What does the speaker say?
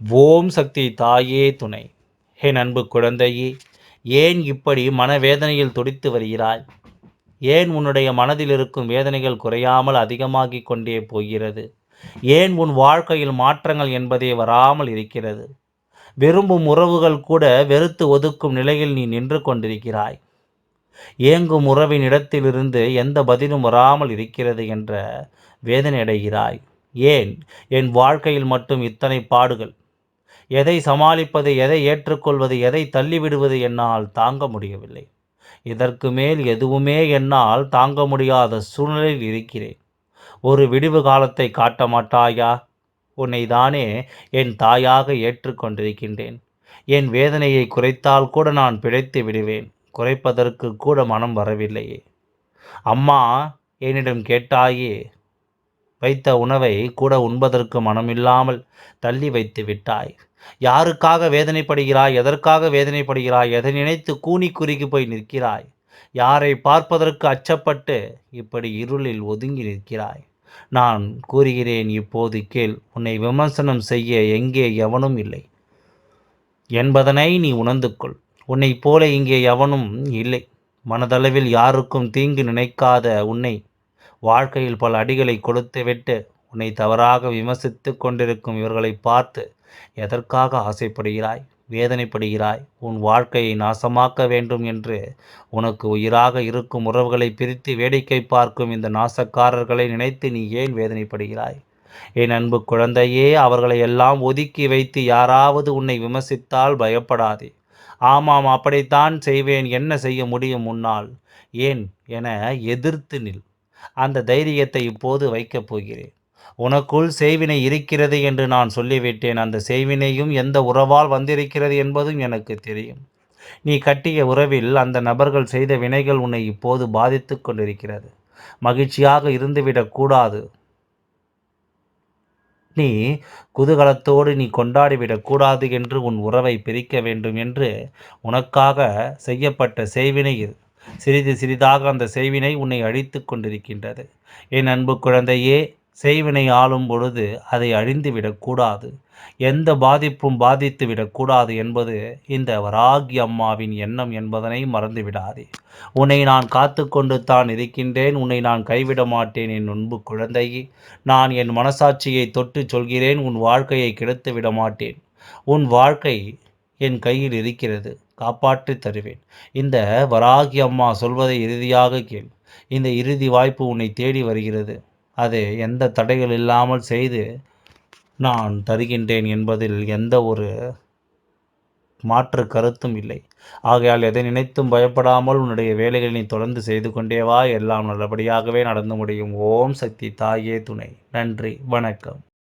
ஓம் சக்தி தாயே துணை. என் அன்பு குழந்தையே ஏன் இப்படி மனவேதனையில் துடித்து வருகிறாய்? ஏன் உன்னுடைய மனதில் இருக்கும் வேதனைகள் குறையாமல் அதிகமாகிக் கொண்டே போகிறது? ஏன் உன் வாழ்க்கையில் மாற்றங்கள் என்பதே வராமல் இருக்கிறது? விரும்பும் உறவுகள் கூட வெறுத்து ஒதுக்கும் நிலையில் நீ நின்று கொண்டிருக்கிறாய். ஏங்கும் உறவின் இடத்திலிருந்து எந்த பதிலும் வராமல் இருக்கிறது என்ற வேதனை அடைகிறாய். ஏன்? என் வாழ்க்கையில் மட்டும் இத்தனை பாடுகள். எதை சமாளிப்பது எதை ஏற்றுக்கொள்வது எதை தள்ளிவிடுவது என்னால் தாங்க முடியவில்லை. இதற்கு மேல் எதுவுமே என்னால் தாங்க முடியாத சூழ்நிலையில் இருக்கிறேன். ஒரு விடிவு காலத்தை காட்ட மாட்டாயா? உன்னை தானே என் தாயாக ஏற்றுக்கொண்டிருக்கின்றேன். என் வேதனையை குறைத்தால் கூட நான் பிழைத்து விடுவேன். குறைப்பதற்கு கூட மனம் வரவில்லையே. அம்மா என்னிடம் கேட்டாயே வைத்த உணவை கூட உண்பதற்கு மனமில்லாமல் தள்ளி வைத்து விட்டாய். யாருக்காக வேதனைப்படுகிறாய்? எதற்காக வேதனைப்படுகிறாய்? எதை நினைத்து கூனி குறுகி போய் நிற்கிறாய்? யாரை பார்ப்பதற்கு அச்சப்பட்டு இப்படி இருளில் ஒதுங்கி நிற்கிறாய்? நான் கூறுகிறேன் இப்போது கேள். உன்னை விமர்சனம் செய்ய எங்கே எவனும் இல்லை. என்பதனை நீ உணர்ந்து கொள். உன்னை போல இங்கே எவனும் இல்லை. மனதளவில் யாருக்கும் தீங்கு நினைக்காத உன்னை வாழ்க்கையில் பல அடிகளை கொடுத்துவிட்டு உன்னை தவறாக விமர்சித்து கொண்டிருக்கும் இவர்களை பார்த்து எதற்காக ஆசைப்படுகிறாய்? வேதனைப்படுகிறாய்? உன் வாழ்க்கையை நாசமாக்க வேண்டும் என்று உனக்கு உயிராக இருக்கும் உறவுகளை பிரித்து வேடிக்கை பார்க்கும் இந்த நாசக்காரர்களை நினைத்து நீ ஏன் வேதனைப்படுகிறாய்? என் அன்பு குழந்தையே அவர்களை எல்லாம் ஒதுக்கி வைத்து யாராவது உன்னை விமர்சித்தால் பயப்படாதே. ஆமாம் அப்படித்தான் செய்வேன். என்ன செய்ய முடியும் முன்னால் ஏன்? என எதிர்த்து நில். அந்த தைரியத்தை இப்போது வைக்கப் போகிறேன். உனக்குள் செய்வினை இருக்கிறது என்று நான் சொல்லிவிட்டேன். அந்த செய்வினையும் எந்த உறவால் வந்திருக்கிறது என்பதும் எனக்கு தெரியும். நீ கட்டிய உறவில் அந்த நபர்கள் செய்த வினைகள் உன்னை இப்போது பாதித்து கொண்டிருக்கிறது. மகிழ்ச்சியாக இருந்துவிடக்கூடாது நீ குதூகலத்தோடு நீ கொண்டாடிவிடக்கூடாது என்று உன் உறவை பிரிக்க வேண்டும் என்று உனக்காக செய்யப்பட்ட செய்வினை சிறிது சிறிதாக அந்த செய்வினை உன்னை அழித்து கொண்டிருக்கின்றது. என் அன்பு குழந்தையே செய்வினை ஆளும் பொழுது அதை அழிந்து விடக்கூடாது. எந்த பாதிப்பும் பாதித்து விடக்கூடாது என்பது இந்த வராகி அம்மாவின் எண்ணம் என்பதனை மறந்துவிடாதே உன்னை நான் காத்து கொண்டு தான் இருக்கின்றேன் உன்னை நான் கைவிட மாட்டேன் என் அன்பு குழந்தையே. நான் என் மனசாட்சியை தொட்டு சொல்கிறேன் உன் வாழ்க்கையை கெடுத்து விட மாட்டேன். உன் வாழ்க்கை என் கையில் இருக்கிறது. காப்பாற்றி தருவேன். இந்த வராகி அம்மா சொல்வதை இறுதியாக கேள். இந்த இறுதி வாய்ப்பு உன்னை தேடி வருகிறது. அது எந்த தடைகள் இல்லாமல் செய்து நான் தருகின்றேன் என்பதில் எந்த ஒரு மாற்று கருத்தும் இல்லை. ஆகையால் எதை நினைத்தும் பயப்படாமல் உன்னுடைய வேலைகளை நீ தொடர்ந்து செய்து கொண்டே வா. எல்லாம் நல்லபடியாகவே நடந்து முடியும். ஓம் சக்தி தாயே துணை. நன்றி. வணக்கம்.